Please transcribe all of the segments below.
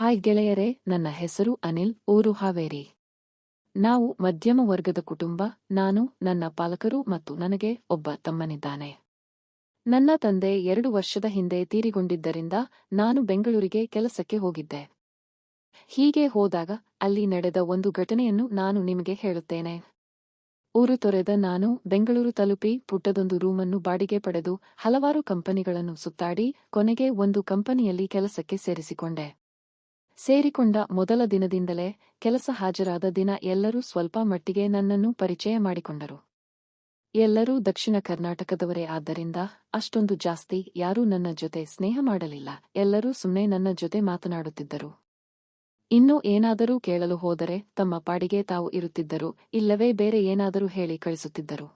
Hi ಗೆಳೆಯರೇ, ನನ್ನ ಹೆಸರು ಅನಿಲ್, ಊರು ಹಾವೇರಿ. ನಾವು ಮಧ್ಯಮ ವರ್ಗದ ಕುಟುಂಬ, ನಾನು, ನನ್ನ ಪಾಲಕರು ಮತ್ತು ನನಗೆ ಒಬ್ಬ ತಮ್ಮನಿದ್ದಾನೆ. ನನ್ನ ತಂದೆ ಎರಡು ವರ್ಷದ ಹಿಂದೆ ತೀರಿಗೊಂಡಿದ್ದರಿಂದ ನಾನು ಬೆಂಗಳೂರಿಗೆ ಕೆಲಸಕ್ಕೆ ಹೋಗಿದ್ದೆ. ಹೀಗೆ ಹೋದಾಗ ಅಲ್ಲಿ ನಡೆದ ಒಂದು ಘಟನೆಯನ್ನು ನಾನು ನಿಮಗೆ ಹೇಳುತ್ತೇನೆ. ಊರು ತೊರೆದ ನಾನು ಬೆಂಗಳೂರು ತಲುಪಿ ಪುಟ್ಟದೊಂದು ರೂಮನ್ನು ಬಾಡಿಗೆ ಪಡೆದು ಹಲವಾರು ಕಂಪನಿಗಳನ್ನು ಸುತ್ತಾಡಿ ಕೊನೆಗೆ ಒಂದು ಕಂಪನಿಯಲ್ಲಿ ಕೆಲಸಕ್ಕೆ ಸೇರಿಸಿಕೊಂಡೆ. ಸೇರಿಕೊಂಡ ಮೊದಲ ದಿನದಿಂದಲೇ ಕೆಲಸ ಹಾಜರಾದ ದಿನ ಎಲ್ಲರೂ ಸ್ವಲ್ಪ ಮಟ್ಟಿಗೆ ನನ್ನನ್ನು ಪರಿಚಯ ಮಾಡಿಕೊಂಡರು. ಎಲ್ಲರೂ ದಕ್ಷಿಣ ಕರ್ನಾಟಕದವರೇ ಆದ್ದರಿಂದ ಅಷ್ಟೊಂದು ಜಾಸ್ತಿ ಯಾರೂ ನನ್ನ ಜೊತೆ ಸ್ನೇಹ ಮಾಡಲಿಲ್ಲ. ಎಲ್ಲರೂ ಸುಮ್ಮನೆ ನನ್ನ ಜೊತೆ ಮಾತನಾಡುತ್ತಿದ್ದರು. ಇನ್ನೂ ಏನಾದರೂ ಕೇಳಲು ಹೋದರೆ ತಮ್ಮ ಪಾಡಿಗೆ ತಾವು ಇರುತ್ತಿದ್ದರು, ಇಲ್ಲವೇ ಬೇರೆ ಏನಾದರೂ ಹೇಳಿ ಕಳಿಸುತ್ತಿದ್ದರು.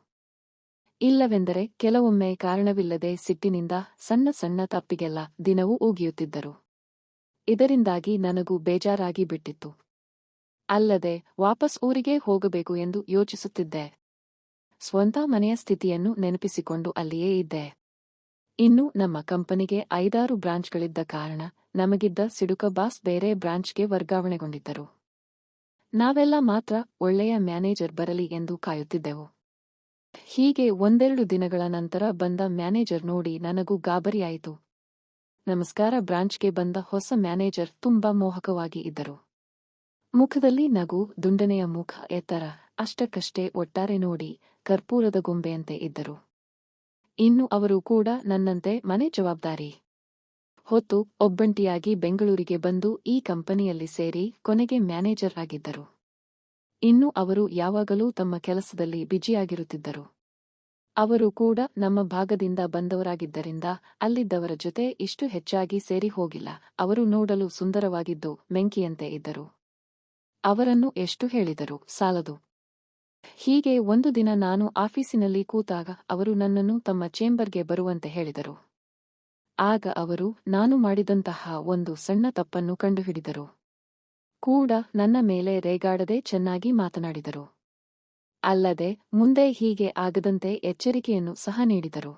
ಇಲ್ಲವೆಂದರೆ ಕೆಲವೊಮ್ಮೆ ಕಾರಣವಿಲ್ಲದೆ ಸಿಟ್ಟಿನಿಂದ ಸಣ್ಣ ಸಣ್ಣ ತಪ್ಪಿಗೆಲ್ಲ ದಿನವೂ ಊಗಿಯುತ್ತಿದ್ದರು ಇದರಿಂದಾಗಿ ನನಗೂ ಬೇಜಾರಾಗಿ ಬಿಟ್ಟಿತ್ತು. ಅಲ್ಲದೆ ವಾಪಸ್ ಊರಿಗೆ ಹೋಗಬೇಕು ಎಂದು ಯೋಚಿಸುತ್ತಿದ್ದೆ. ಸ್ವಂತ ಮನೆಯ ಸ್ಥಿತಿಯನ್ನು ನೆನಪಿಸಿಕೊಂಡು ಅಲ್ಲಿಯೇ ಇದ್ದೆ. ಇನ್ನು ನಮ್ಮ ಕಂಪನಿಗೆ ಐದಾರು ಬ್ರಾಂಚ್ಗಳಿದ್ದ ಕಾರಣ ನಮಗಿದ್ದ ಸಿಡುಕ ಬಾಸ್ ಬೇರೆ ಬ್ರಾಂಚ್ಗೆ ವರ್ಗಾವಣೆಗೊಂಡಿದ್ದರು. ನಾವೆಲ್ಲ ಮಾತ್ರ ಒಳ್ಳೆಯ ಮ್ಯಾನೇಜರ್ ಬರಲಿ ಎಂದು ಕಾಯುತ್ತಿದ್ದೆವು. ಹೀಗೆ ಒಂದೆರಡು ದಿನಗಳ ನಂತರ ಬಂದ ಮ್ಯಾನೇಜರ್ ನೋಡಿ ನನಗೂ ಗಾಬರಿಯಾಯಿತು. ನಮಸ್ಕಾರ. ಬ್ರಾಂಚ್ಗೆ ಬಂದ ಹೊಸ ಮ್ಯಾನೇಜರ್ ತುಂಬಾ ಮೋಹಕವಾಗಿ ಇದ್ದರು. ಮುಖದಲ್ಲಿ ನಗು, ದುಂಡನೆಯ ಮುಖ, ಎತ್ತರ ಅಷ್ಟಕ್ಕಷ್ಟೇ ಒಟ್ಟಾರೆ ನೋಡಿ ಕರ್ಪೂರದ ಗೊಂಬೆಯಂತೆ ಇದ್ದರು. ಇನ್ನು ಅವರು ಕೂಡ ನನ್ನಂತೆ ಮನೆ ಜವಾಬ್ದಾರಿ. ಹೊತ್ತು ಒಬ್ಬಂಟಿಯಾಗಿ ಬೆಂಗಳೂರಿಗೆ ಬಂದು ಈ ಕಂಪನಿಯಲ್ಲಿ ಸೇರಿ ಕೊನೆಗೆ ಮ್ಯಾನೇಜರ್ ಆಗಿದ್ದರು. ಇನ್ನು ಅವರು ಯಾವಾಗಲೂ ತಮ್ಮ ಕೆಲಸದಲ್ಲಿ ಬ್ಯುಜಿಯಾಗಿರುತ್ತಿದ್ದರು ಅವರು ಕೂಡ ನಮ್ಮ ಭಾಗದಿಂದ ಬಂದವರಾಗಿದ್ದರಿಂದ ಅಲ್ಲಿದ್ದವರ ಜೊತೆ ಇಷ್ಟು ಹೆಚ್ಚಾಗಿ ಸೇರಿ ಹೋಗಿಲ್ಲ. ಅವರು ನೋಡಲು ಸುಂದರವಾಗಿದ್ದು ಮೆಂಕಿಯಂತೆ ಇದ್ದರು. ಅವರನ್ನು ಎಷ್ಟು ಹೇಳಿದರು? ಸಾಲದು. ಹೀಗೆ ಒಂದು ದಿನ ನಾನು ಆಫೀಸಿನಲ್ಲಿ ಕೂತಾಗ ಅವರು ನನ್ನನ್ನು ತಮ್ಮ ಚೇಂಬರ್ಗೆ ಬರುವಂತೆ ಹೇಳಿದರು. ಆಗ ಅವರು, ನಾನು ಮಾಡಿದಂತಹ ಒಂದು ಸಣ್ಣ ತಪ್ಪನ್ನು ಕಂಡುಹಿಡಿದರು. ಕೂಡ ನನ್ನ ಮೇಲೆ ರೇಗಾಡದೆ ಚೆನ್ನಾಗಿ ಮಾತನಾಡಿದರು. ಅಲ್ಲದೆ ಮುಂದೆ ಹೀಗೆ ಆಗದಂತೆ ಎಚ್ಚರಿಕೆಯನ್ನು ಸಹ ನೀಡಿದರು.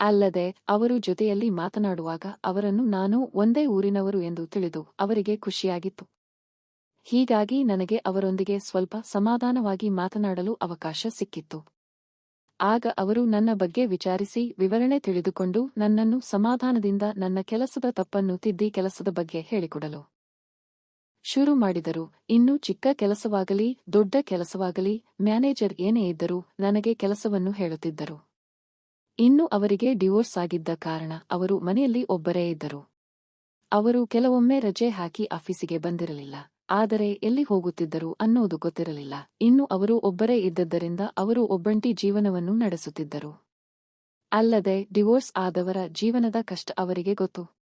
ಅಲ್ಲದೆ ಅವರು ಜೊತೆಯಲ್ಲಿ ಮಾತನಾಡುವಾಗ ಅವರನ್ನು ನಾನು ಒಂದೇ ಊರಿನವರು ಎಂದು ತಿಳಿದು ಅವರಿಗೆ ಖುಷಿಯಾಗಿತ್ತು. ಹೀಗಾಗಿ ನನಗೆ ಅವರೊಂದಿಗೆ ಸ್ವಲ್ಪ ಸಮಾಧಾನವಾಗಿ ಮಾತನಾಡಲು ಅವಕಾಶ ಸಿಕ್ಕಿತ್ತು. ಆಗ ಅವರು ನನ್ನ ಬಗ್ಗೆ ವಿಚಾರಿಸಿ ವಿವರಣೆ ತಿಳಿದುಕೊಂಡು ನನ್ನನ್ನು ಸಮಾಧಾನದಿಂದ ನನ್ನ ಕೆಲಸದ ತಪ್ಪನ್ನು ತಿದ್ದಿ ಕೆಲಸದ ಬಗ್ಗೆ ಹೇಳಿಕೊಡಲು. ಶುರು ಮಾಡಿದರು. ಇನ್ನು ಚಿಕ್ಕ ಕೆಲಸವಾಗಲಿ, ದೊಡ್ಡ ಕೆಲಸವಾಗಲಿ, ಮ್ಯಾನೇಜರ್ ಏನೇ ಇದ್ದರೂ ನನಗೆ ಕೆಲಸವನ್ನು ಹೇಳುತ್ತಿದ್ದರು. ಇನ್ನು ಅವರಿಗೆ ಡಿವೋರ್ಸ್ ಆಗಿದ್ದ ಕಾರಣ ಅವರು ಮನೆಯಲ್ಲಿ ಒಬ್ಬರೇ ಇದ್ದರು. ಅವರು ಕೆಲವೊಮ್ಮೆ ರಜೆ ಹಾಕಿ ಆಫೀಸಿಗೆ ಬಂದಿರಲಿಲ್ಲ. ಆದರೆ ಎಲ್ಲಿ ಹೋಗುತ್ತಿದ್ದರು ಅನ್ನೋದು ಗೊತ್ತಿರಲಿಲ್ಲ. ಇನ್ನು ಅವರು ಒಬ್ಬರೇ ಇದ್ದದ್ದರಿಂದ ಅವರು ಒಬ್ಬಂಟಿ ಜೀವನವನ್ನು ನಡೆಸುತ್ತಿದ್ದರು. ಅಲ್ಲದೆ ಡಿವೋರ್ಸ್ ಆದವರ ಜೀವನದ ಕಷ್ಟ ಅವರಿಗೆ ಗೊತ್ತು.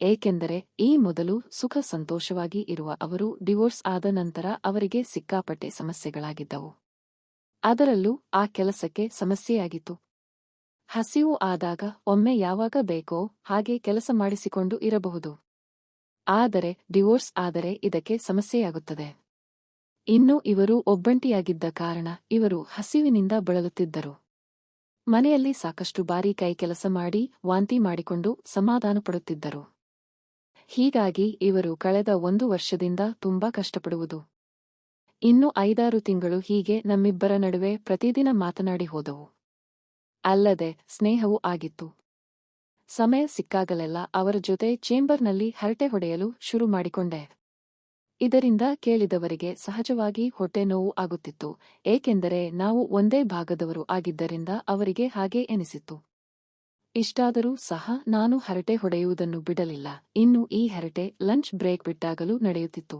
ಏಕೆಂದರೆ ಈ ಮೊದಲು ಸುಖ ಸಂತೋಷವಾಗಿ ಇರುವ ಅವರು ಡಿವೋರ್ಸ್ ಆದ ನಂತರ ಅವರಿಗೆ ಸಿಕ್ಕಾಪಟ್ಟೆ ಸಮಸ್ಯೆಗಳಾಗಿದ್ದವು. ಅದರಲ್ಲೂ ಆ ಕೆಲಸಕ್ಕೆ ಸಮಸ್ಯೆಯಾಗಿತ್ತು. ಹಸಿವು ಆದಾಗ ಒಮ್ಮೆ ಯಾವಾಗ ಬೇಕೋ ಹಾಗೆ ಕೆಲಸ ಮಾಡಿಸಿಕೊಂಡು ಇರಬಹುದು. ಆದರೆ ಡಿವೋರ್ಸ್ ಆದರೆ ಇದಕ್ಕೆ ಸಮಸ್ಯೆಯಾಗುತ್ತದೆ. ಇನ್ನು ಇವರು ಒಬ್ಬಂಟಿಯಾಗಿದ್ದ ಕಾರಣ ಇವರು ಹಸಿವಿನಿಂದ ಬಳಲುತ್ತಿದ್ದರು. ಮನೆಯಲ್ಲಿ ಸಾಕಷ್ಟು ಬಾರಿ ಕೈ ಕೆಲಸ ಮಾಡಿ ವಾಂತಿ ಮಾಡಿಕೊಂಡು ಸಮಾಧಾನಪಡುತ್ತಿದ್ದರು. ಹೀಗಾಗಿ ಇವರು ಕಳೆದ ಒಂದು ವರ್ಷದಿಂದ ತುಂಬಾ ಕಷ್ಟಪಡುವುದು. ಇನ್ನು ಐದಾರು ತಿಂಗಳು ಹೀಗೆ ನಮ್ಮಿಬ್ಬರ ನಡುವೆ ಪ್ರತಿದಿನ ಮಾತನಾಡಿ ಹೋದವು. ಅಲ್ಲದೆ ಸ್ನೇಹವೂ ಆಗಿತ್ತು. ಸಮಯ ಸಿಕ್ಕಾಗಲೆಲ್ಲ ಅವರ ಜೊತೆ ಚೇಂಬರ್ನಲ್ಲಿ ಹರಟೆ ಹೊಡೆಯಲು ಶುರು ಮಾಡಿಕೊಂಡೆ. ಇದರಿಂದ ಕೇಳಿದವರಿಗೆ ಸಹಜವಾಗಿ ಹೊಟ್ಟೆ ನೋವು ಆಗುತ್ತಿತ್ತು, ಏಕೆಂದರೆ ನಾವು ಒಂದೇ ಭಾಗದವರು ಆಗಿದ್ದರಿಂದ ಅವರಿಗೆ ಹಾಗೆ ಎನಿಸಿತ್ತು. ಇಷ್ಟಾದರೂ ಸಹ ನಾನು ಹರಟೆ ಹೊಡೆಯುವುದನ್ನು ಬಿಡಲಿಲ್ಲ. ಇನ್ನು ಈ ಹರಟೆ ಲಂಚ್ ಬ್ರೇಕ್ ಬಿಟ್ಟಾಗಲೂ ನಡೆಯುತ್ತಿತ್ತು.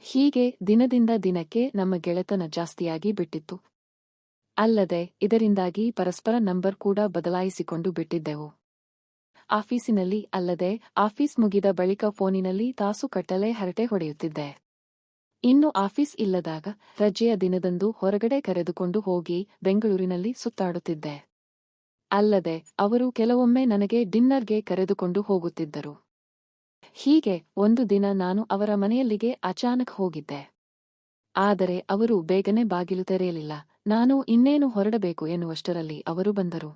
ಹೀಗೆ ದಿನದಿಂದ ದಿನಕ್ಕೆ ನಮ್ಮ ಗೆಳೆತನ ಜಾಸ್ತಿಯಾಗಿ ಬಿಟ್ಟಿತ್ತು. ಅಲ್ಲದೆ ಇದರಿಂದಾಗಿ ಪರಸ್ಪರ ನಂಬರ್ ಕೂಡ ಬದಲಾಯಿಸಿಕೊಂಡು ಬಿಟ್ಟಿದ್ದೆವು. ಆಫೀಸಿನಲ್ಲಿ ಅಲ್ಲದೆ ಆಫೀಸ್ ಮುಗಿದ ಬಳಿಕ ಫೋನಿನಲ್ಲಿ ತಾಸು ಕಟ್ಟಲೆ ಹರಟೆ ಹೊಡೆಯುತ್ತಿದ್ದೆ. ಇನ್ನು ಆಫೀಸ್ ಇಲ್ಲದಾಗ ರಜೆಯ ದಿನದಂದು ಹೊರಗಡೆ ಕರೆದುಕೊಂಡು ಹೋಗಿ ಬೆಂಗಳೂರಿನಲ್ಲಿ ಸುತ್ತಾಡುತ್ತಿದ್ದೆ. ಅಲ್ಲದೆ ಅವರು ಕೆಲವೊಮ್ಮೆ ನನಗೆ ಡಿನ್ನರ್ಗೆ ಕರೆದುಕೊಂಡು ಹೋಗುತ್ತಿದ್ದರು. ಹೀಗೆ ಒಂದು ದಿನ ನಾನು ಅವರ ಮನೆಯಲ್ಲಿಗೆ ಅಚಾನಕ್ ಹೋಗಿದ್ದೆ. ಆದರೆ ಅವರು ಬೇಗನೆ ಬಾಗಿಲು ತೆರೆಯಲಿಲ್ಲ. ನಾನು ಇನ್ನೇನು ಹೊರಡಬೇಕು ಎನ್ನುವಷ್ಟರಲ್ಲಿ ಅವರು ಬಂದರು.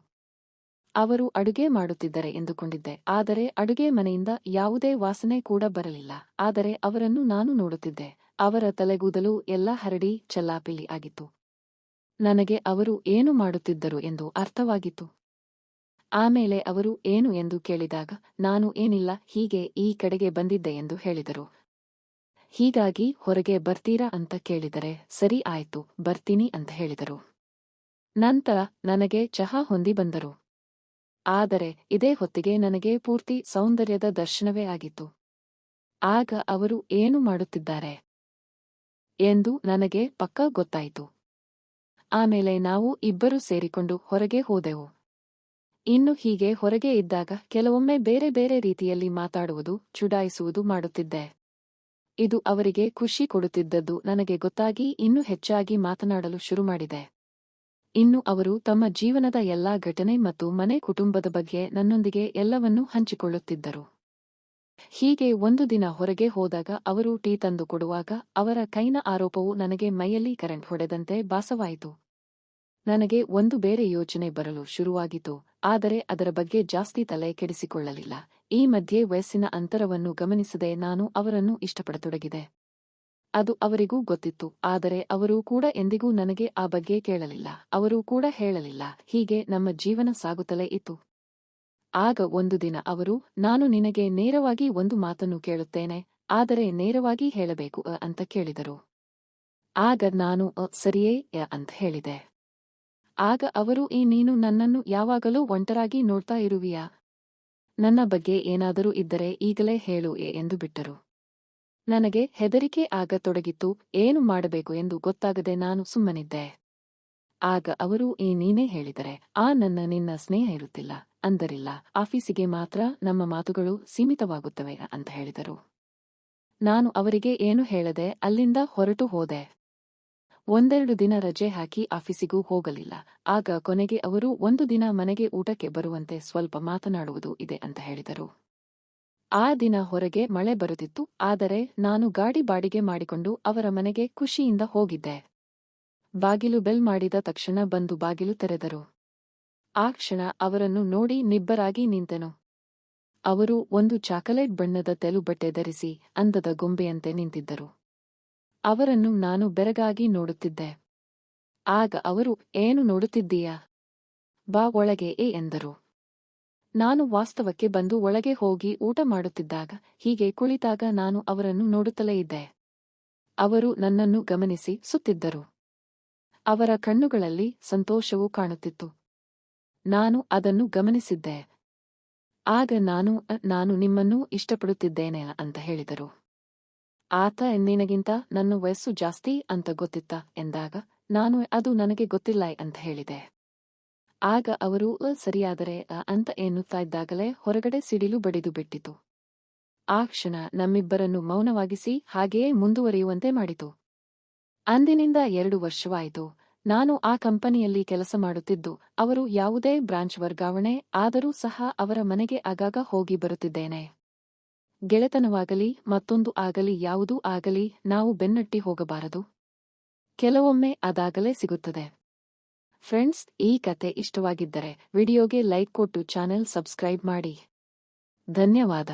ಅವರು ಅಡುಗೆ ಮಾಡುತ್ತಿದ್ದರೆ ಎಂದುಕೊಂಡಿದ್ದೆ. ಆದರೆ ಅಡುಗೆ ಮನೆಯಿಂದ ಯಾವುದೇ ವಾಸನೆ ಕೂಡ ಬರಲಿಲ್ಲ. ಆದರೆ ಅವರನ್ನು ನಾನು ನೋಡುತ್ತಿದ್ದೆ. ಅವರ ತಲೆಗೂದಲು ಎಲ್ಲ ಹರಡಿ ಚಲ್ಲಾಪಿಲಿ ಆಗಿತ್ತು. ನನಗೆ ಅವರು ಏನು ಮಾಡುತ್ತಿದ್ದರು ಎಂದು ಅರ್ಥವಾಗಿತ್ತು. ಆಮೇಲೆ ಅವರು ಏನು ಎಂದು ಕೇಳಿದಾಗ, ನಾನು ಏನಿಲ್ಲ, ಹೀಗೆ ಈ ಕಡೆಗೆ ಬಂದಿದ್ದೆ ಎಂದು ಹೇಳಿದರು. ಹೀಗಾಗಿ ಹೊರಗೆ ಬರ್ತೀರಾ ಅಂತ ಕೇಳಿದರೆ, ಸರಿ ಆಯ್ತು, ಬರ್ತೀನಿ ಅಂತ ಹೇಳಿದರು. ನಂತರ ನನಗೆ ಚಹಾ ಹೊಂದಿ ಬಂದರು. ಆದರೆ, ಇದೇ ಹೊತ್ತಿಗೆ ನನಗೆ ಪೂರ್ತಿ ಸೌಂದರ್ಯದ ದರ್ಶನವೇ ಆಗಿತ್ತು. ಆಗ ಅವರು ಏನು ಮಾಡುತ್ತಿದ್ದಾರೆ? ಎಂದು ನನಗೆ ಪಕ್ಕಾ ಗೊತ್ತಾಯಿತು. ಆಮೇಲೆ ನಾವು ಇಬ್ಬರು ಸೇರಿಕೊಂಡು ಹೊರಗೆ ಹೋದೆವು. ಇನ್ನು ಹೀಗೆ ಹೊರಗೆ ಇದ್ದಾಗ ಕೆಲವೊಮ್ಮೆ ಬೇರೆ ಬೇರೆ ರೀತಿಯಲ್ಲಿ ಮಾತಾಡುವುದು, ಚುಡಾಯಿಸುವುದು ಮಾಡುತ್ತಿದ್ದೆ. ಇದು ಅವರಿಗೆ ಖುಷಿ ಕೊಡುತ್ತಿದ್ದದ್ದು ನನಗೆ ಗೊತ್ತಾಗಿ ಇನ್ನೂ ಹೆಚ್ಚಾಗಿ ಮಾತನಾಡಲು ಶುರು ಮಾಡಿದೆ. ಇನ್ನು ಅವರು ತಮ್ಮ ಜೀವನದ ಎಲ್ಲಾ ಘಟನೆ ಮತ್ತು ಮನೆ ಕುಟುಂಬದ ಬಗ್ಗೆ ನನ್ನೊಂದಿಗೆ ಎಲ್ಲವನ್ನೂ ಹಂಚಿಕೊಳ್ಳುತ್ತಿದ್ದರು. ಹೀಗೆ ಒಂದು ದಿನ ಹೊರಗೆ ಹೋದಾಗ ಅವರು ಟೀ ತಂದು ಕೊಡುವಾಗ ಅವರ ಕೈನ ಆರೋಪವು ನನಗೆ ಮೈಯಲ್ಲಿ ಕರೆಂಟ್ ಹೊಡೆದಂತೆ ಭಾಸವಾಯಿತು. ನನಗೆ ಒಂದು ಬೇರೆ ಯೋಚನೆ ಬರಲು ಶುರುವಾಗಿತು ಆದರೆ ಅದರ ಬಗ್ಗೆ ಜಾಸ್ತಿ ತಲೆ ಕೆಡಿಸಿಕೊಳ್ಳಲಿಲ್ಲ. ಈ ಮಧ್ಯೆ ವಯಸ್ಸಿನ ಅಂತರವನ್ನು ಗಮನಿಸದೆ ನಾನು ಅವರನ್ನು ಇಷ್ಟಪಡತೊಡಗಿದೆ. ಅದು ಅವರಿಗೂ ಗೊತ್ತಿತ್ತು, ಆದರೆ ಅವರೂ ಕೂಡ ಎಂದಿಗೂ ನನಗೆ ಆ ಬಗ್ಗೆ ಕೇಳಲಿಲ್ಲ. ಅವರೂ ಕೂಡ ಹೇಳಲಿಲ್ಲ, ಹೀಗೆ ನಮ್ಮ ಜೀವನ ಸಾಗುತ್ತಲೇ ಇತ್ತು. ಆಗ ಒಂದು ದಿನ ಅವರು, ನಾನು ನಿನಗೆ ನೇರವಾಗಿ ಒಂದು ಮಾತನ್ನು ಕೇಳುತ್ತೇನೆ, ಆದರೆ ನೇರವಾಗಿ ಹೇಳಬೇಕು ಅಂತ ಕೇಳಿದರು. ಆಗ ನಾನು ಸರಿಯೇ ಅಂತ ಹೇಳಿದೆ. ಆಗ ಅವರು, ಈ ನೀನು ನನ್ನನ್ನು ಯಾವಾಗಲೂ ಒಂಟರಾಗಿ ನೋಡ್ತಾ ಇರುವಿಯಾ? ನನ್ನ ಬಗ್ಗೆ ಏನಾದರೂ ಇದ್ದರೆ ಈಗಲೇ ಹೇಳು ಎಂದು ಬಿಟ್ಟರು. ನನಗೆ ಹೆದರಿಕೆ ಆಗತೊಡಗಿತ್ತು, ಏನು ಮಾಡಬೇಕು ಎಂದು ಗೊತ್ತಾಗದೆ ನಾನು ಸುಮ್ಮನಿದ್ದೆ. ಆಗ ಅವರು, ಈ ನೀನೇ ಹೇಳಿದರೆ, ಆ ನನ್ನ ನಿನ್ನ ಸ್ನೇಹ ಇರುತ್ತಿಲ್ಲ. ಅಂದರಿಲ್ಲ. ಆಫೀಸಿಗೆ ಮಾತ್ರ ನಮ್ಮ ಮಾತುಗಳು ಸೀಮಿತವಾಗುತ್ತವೆ ಅಂತ ಹೇಳಿದರು. ನಾನು ಅವರಿಗೆ ಏನು ಹೇಳದೆ ಅಲ್ಲಿಂದ ಹೊರಟು ಹೋದೆ. ಒಂದೆರಡು ದಿನ ರಜೆ ಹಾಕಿ ಆಫೀಸಿಗೂ ಹೋಗಲಿಲ್ಲ. ಆಗ ಕೊನೆಗೆ ಅವರು, ಒಂದು ದಿನ ಮನೆಗೆ ಊಟಕ್ಕೆ ಬರುವಂತೆ ಸ್ವಲ್ಪ ಮಾತನಾಡುವುದು ಇದೆ ಅಂತ ಹೇಳಿದರು. ಆ ದಿನ ಹೊರಗೆ ಮಳೆ ಬರುತ್ತಿತ್ತು. ಆದರೆ ನಾನು ಗಾಡಿ ಬಾಡಿಗೆ ಮಾಡಿಕೊಂಡು ಅವರ ಮನೆಗೆ ಖುಷಿಯಿಂದ ಹೋಗಿದ್ದೆ. ಬಾಗಿಲು ಬೆಲ್ ಮಾಡಿದ ತಕ್ಷಣ ಬಂದು ಬಾಗಿಲು ತೆರೆದರು. ಆ ಕ್ಷಣ ಅವರನ್ನು ನೋಡಿ ನಿಬ್ಬರಾಗಿ ನಿಂತೆನು. ಅವರು ಒಂದು ಚಾಕಲೇಟ್ ಬಣ್ಣದ ತೆಲು ಬಟ್ಟೆ ಧರಿಸಿ, ಅಂದದ ಗೊಂಬೆಯಂತೆ ನಿಂತಿದ್ದರು. ಅವರನ್ನು ನಾನು ಬೆರಗಾಗಿ ನೋಡುತ್ತಿದ್ದೆ. ಆಗ ಅವರು, ಏನು ನೋಡುತ್ತಿದ್ದೀಯಾ? ಬಾ ಒಳಗೆ ಏ ಎಂದರು. ನಾನು ವಾಸ್ತವಕ್ಕೆ ಬಂದು ಒಳಗೆ ಹೋಗಿ ಊಟ ಮಾಡುತ್ತಿದ್ದಾಗ, ಹೀಗೆ ಕುಳಿತಾಗ ನಾನು ಅವರನ್ನು ನೋಡುತ್ತಲೇ ಇದ್ದೆ. ಅವರು ನನ್ನನ್ನು ಗಮನಿಸಿ ಸುತ್ತಿದ್ದರು. ಅವರ ಕಣ್ಣುಗಳಲ್ಲಿ ಸಂತೋಷವೂ ಕಾಣುತ್ತಿತ್ತು. ನಾನು ಅದನ್ನು ಗಮನಿಸಿದ್ದೆ. ಆಗ ನಾನು ನಾನು ನಿಮ್ಮನ್ನೂ ಇಷ್ಟಪಡುತ್ತಿದ್ದೇನೆ ಅಂತ ಹೇಳಿದರು. ಆತ ನಿನಗಿಂತ ನನ್ನ ವಯಸ್ಸು ಜಾಸ್ತಿ ಅಂತ ಗೊತ್ತಿತ್ತ ಎಂದಾಗ ನಾನು ಅದು ನನಗೆ ಗೊತ್ತಿಲ್ಲ ಅಂತ ಹೇಳಿದೆ. ಆಗ ಅವರು "ಅ, ಸರಿಯಾದರೆ ಅ" ಅಂತ ಎನ್ನುತ್ತಾ ಇದ್ದಾಗಲೇ ಹೊರಗಡೆ ಸಿಡಿಲು ಬಡಿದು ಬಿಟ್ಟಿತು. ಆ ಕ್ಷಣ ನಮ್ಮಿಬ್ಬರನ್ನು ಮೌನವಾಗಿಸಿ ಹಾಗೆಯೇ ಮುಂದುವರಿಯುವಂತೆ ಮಾಡಿತು. ಅಂದಿನಿಂದ ಎರಡು ವರ್ಷವಾಯಿತು. ನಾನು ಆ ಕಂಪನಿಯಲ್ಲಿ ಕೆಲಸ ಮಾಡುತ್ತಿದ್ದು ಅವರು ಯಾವುದೇ ಬ್ರಾಂಚ್ ವರ್ಗಾವಣೆ ಆದರೂ ಸಹ ಅವರ ಮನೆಗೆ ಆಗಾಗ ಹೋಗಿ ಬರುತ್ತಿದ್ದೇನೆ. ಗೆಳೆತನವಾಗಲಿ, ಮತ್ತೊಂದು ಆಗಲಿ, ಯಾವುದೂ ಆಗಲಿ, ನಾವು ಬೆನ್ನಟ್ಟಿ ಹೋಗಬಾರದು. ಕೆಲವೊಮ್ಮೆ ಅದಾಗಲೇ ಸಿಗುತ್ತದೆ. ಫ್ರೆಂಡ್ಸ್, ಈ ಕತೆ ಇಷ್ಟವಾಗಿದ್ದರೆ ವಿಡಿಯೋಗೆ ಲೈಕ್ ಕೊಟ್ಟು ಚಾನೆಲ್ ಸಬ್ಸ್ಕ್ರೈಬ್ ಮಾಡಿ. ಧನ್ಯವಾದ.